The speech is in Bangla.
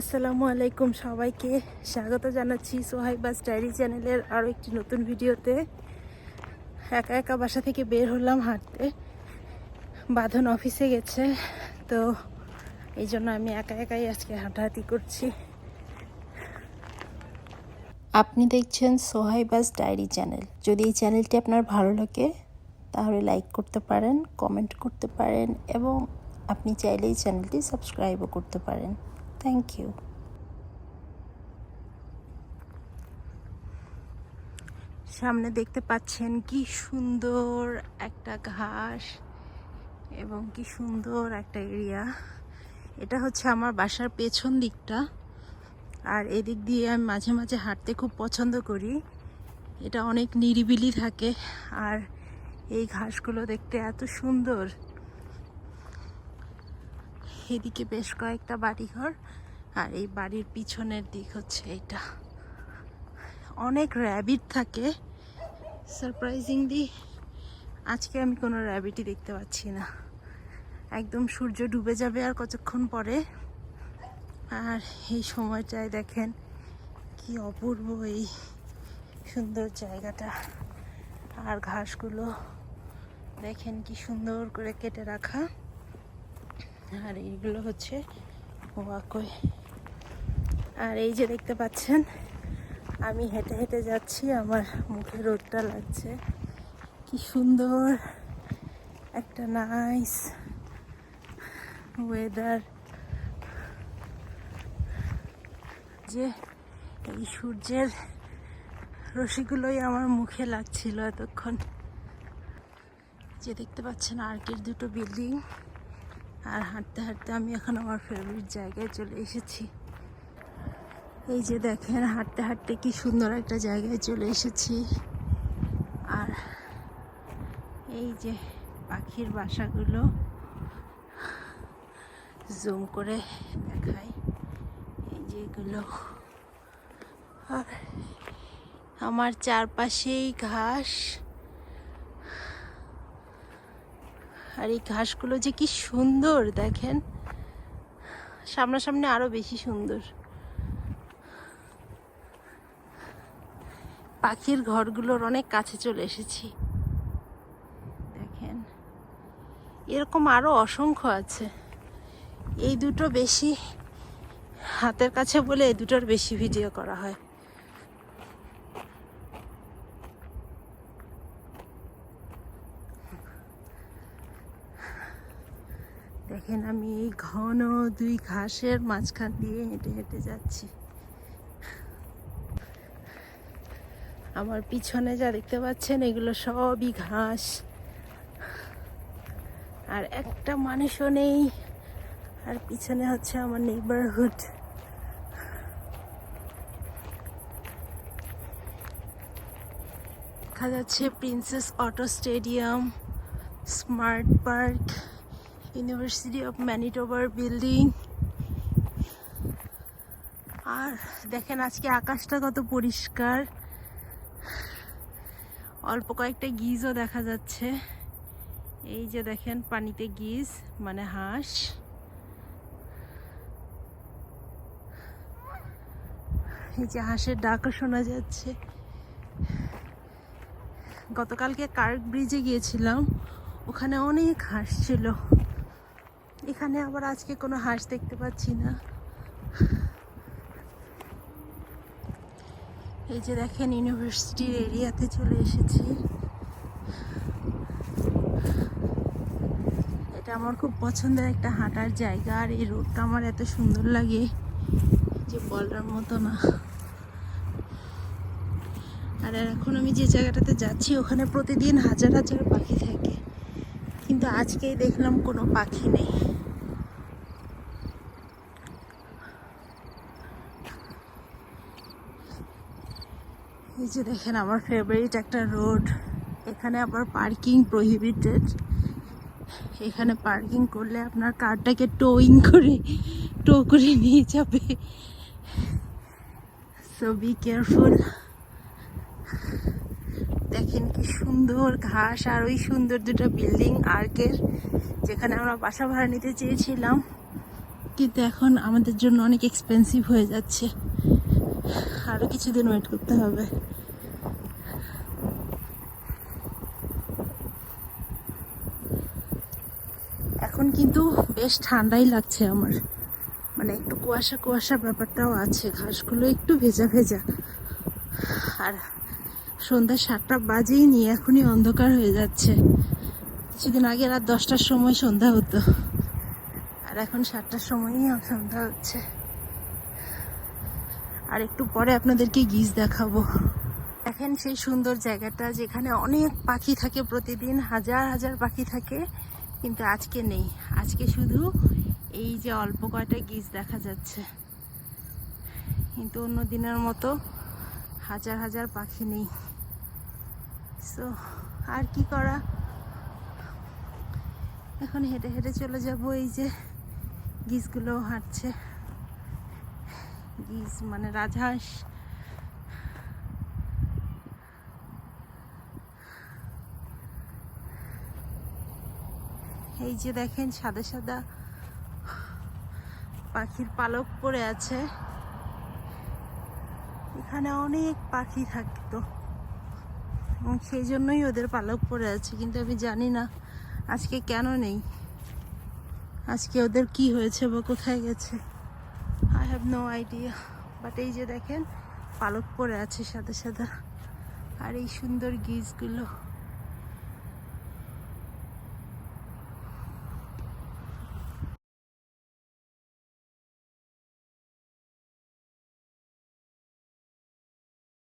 আসসালামু আলাইকুম সবাইকে। স্বাগত জানাচ্ছি সোহাইবাস ডায়েরি চ্যানেলের আরও একটি নতুন ভিডিওতে। একা একা বাসা থেকে বের হলাম হাঁটতে। বাঁধন অফিসে গেছে, তো এই জন্য আমি একা একাই আজকে হাঁটাহাঁটি করছি। আপনি দেখছেন সোহাইবাস ডায়েরি চ্যানেল। যদি এই চ্যানেলটি আপনার ভালো লাগে, তাহলে লাইক করতে পারেন, কমেন্ট করতে পারেন, এবং আপনি চাইলে এই চ্যানেলটি সাবস্ক্রাইবও করতে পারেন। থ্যাংক ইউ সামনে দেখতে পাচ্ছেন কি সুন্দর একটা ঘাস এবং কি সুন্দর একটা এরিয়া। এটা হচ্ছে আমার বাসার পেছন দিকটা। আর এদিক দিয়ে আমি মাঝে মাঝে হাঁটতে খুব পছন্দ করি। এটা অনেক নিরিবিলি থাকে। আর এই ঘাসগুলো দেখতে এত সুন্দর। এদিকে বেশ কয়েকটা বাড়িঘর, আর এই বাড়ির পিছনের দিক হচ্ছে এটা অনেক র্যাবিট থাকে। সারপ্রাইজিংলি আজকে আমি কোনো র্যাবিটই দেখতে পাচ্ছি না। একদম সূর্য ডুবে যাবে আর কতক্ষণ পরে? আর এই সময়টায় দেখেন কি অপূর্ব এই সুন্দর জায়গাটা। আর ঘাসগুলো, দেখেন কি সুন্দর করে কেটে রাখা। আর এইগুলো হচ্ছে ওয়াকই আর এই যে দেখতে পাচ্ছেন, আমি হেঁটে হেঁটে যাচ্ছি, আমার মুখে রোদটা লাগছে। কি সুন্দর একটা নাইস ওয়েদার যে এই সূর্যের রশিগুলোই আমার মুখে লাগছিল এতক্ষণ। যে দেখতে পাচ্ছেন, আর্কের দুটো বিল্ডিং আর হাঁটতে হাঁটতে আমি এখন আমার ফেভারিট জায়গায় চলে এসেছি। এই যে দেখেন, হাঁটতে হাঁটতে কি সুন্দর একটা জায়গায় চলে এসেছি। আর এই যে পাখির বাসাগুলো জুম করে দেখাই। এই যে এগুলো। আর আমার চারপাশেই ঘাস। আর এই ঘাসগুলো যে কি সুন্দর, দেখেন। সামনাসামনি আরও বেশি সুন্দর। পাখির ঘরগুলোর অনেক কাছে চলে এসেছি। দেখেন, এরকম আরও অসংখ্য আছে। এই দুটো বেশি হাতের কাছে বলে এই দুটোর বেশি ভিডিও করা হয়। দেখেন, আমি এই ঘন দুই ঘাসের মাঝখান দিয়ে হেঁটে হেঁটে যাচ্ছি। আমার পিছনে যা দেখতে পাচ্ছেন, এগুলো সবই ঘাস। আর একটা মানুষও নেই। আর পিছনে হচ্ছে আমার নেইবারহুড দেখা যাচ্ছে Princess Auto Stadium smart park University of ম্যানিটোভার building আর দেখেন আজকে আকাশটা কত পরিষ্কার। অল্প কয়েকটা গিজও দেখা যাচ্ছে। এই যে দেখেন পানিতে গিজ মানে হাঁস। এই যে হাঁসের ডাকও শোনা যাচ্ছে। গতকালকে কার্ক ব্রিজে গিয়েছিলাম। ওখানে অনেক হাঁস ছিল। এখানে আবার আজকে কোনো হাঁস দেখতে পাচ্ছি না। এই যে দেখেন, ইউনিভার্সিটির এরিয়াতে চলে এসেছি। এটা আমার খুব পছন্দের একটা হাঁটার জায়গা, আর এই রোডটা আমার এত সুন্দর লাগে যে বলার মতো না। আর এখন আমি যে জায়গাটাতে যাচ্ছি, ওখানে প্রতিদিন হাজার হাজার পাখি থাকে। কিন্তু আজকেই দেখলাম কোনো পাখি নেই। এই যে দেখেন আমার ফেভারিট একটা রোড এখানে আবার পার্কিং প্রহিবিটেড এখানে পার্কিং করলে আপনার কারটাকে টোয়িং করে টো করে নিয়ে যাবে। সো বি কেয়ারফুল দেখেন কি সুন্দর ঘাস আর ওই সুন্দর দুটো বিল্ডিং আর্কের যেখানে আমরা বাসা ভাড়া নিতে চেয়েছিলাম। কিন্তু এখন আমাদের জন্য অনেক এক্সপেন্সিভ হয়ে যাচ্ছে। আরও কিছুদিন ওয়েট করতে হবে। এখন কিন্তু বেশ ঠান্ডাই লাগছে আমার। মানে একটু কুয়াশা কুয়াশা ব্যাপারটাও আছে, ঘাসগুলো একটু ভেজা ভেজা। আর সন্ধ্যা সাতটা বাজেই নি এখনই অন্ধকার হয়ে যাচ্ছে। কিছুদিন আগে রাত দশটার সময় সন্ধ্যা হতো। আর এখন সাতটার সময়ই সন্ধ্যা হচ্ছে। আর একটু পরে আপনাদেরকে গিজ দেখাবো। দেখেন সেই সুন্দর জায়গাটা যেখানে অনেক পাখি থাকে প্রতিদিন, হাজার হাজার পাখি থাকে, কিন্তু আজকে নেই। আজকে শুধু এই যে অল্প কয়টা গিজ দেখা যাচ্ছে। কিন্তু অন্য দিনের মতো হাজার হাজার পাখি নেই। সো আর কি করা? এখন হেঁটে হেঁটে চলে যাব, এই যে গিজগুলো হাঁটছে। গিজ মানে রাজহাঁস। এই যে দেখেন সাদা সাদা পাখির পালক পড়ে আছে। এখানে অনেক পাখি থাকতো। এবং সেই জন্যই ওদের পালক পড়ে আছে, কিন্তু আমি জানি না আজকে কেন নেই। আজকে ওদের কি হয়েছে বা কোথায় গেছে। হ্যাভ নো আইডিয়া বাট এই যে দেখেন, পালক পরে আছে সাদা সাদা। আর এই সুন্দর গিজগুলো।